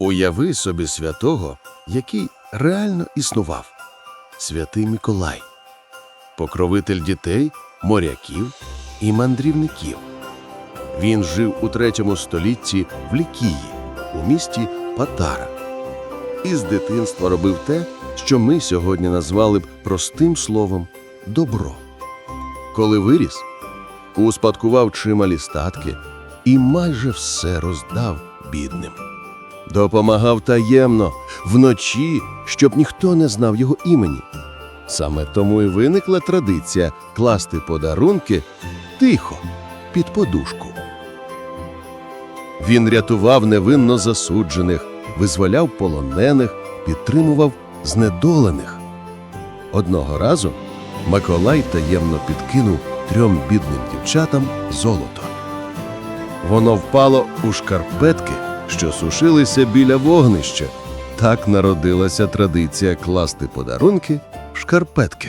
Уяви собі святого, який реально існував святий Миколай, покровитель дітей, моряків і мандрівників. Він жив у третьому столітті в Лікії, у місті Патара. І з дитинства робив те, що ми сьогодні назвали б простим словом добро. Коли виріс, успадкував чималі статки і майже все роздав бідним. Допомагав таємно, вночі, щоб ніхто не знав його імені. Саме тому і виникла традиція класти подарунки тихо, під подушку. Він рятував невинно засуджених, визволяв полонених, підтримував знедолених. Одного разу Миколай таємно підкинув трьом бідним дівчатам золото. Воно впало у шкарпетки, що сушилися біля вогнища. Так народилася традиція класти подарунки в шкарпетки.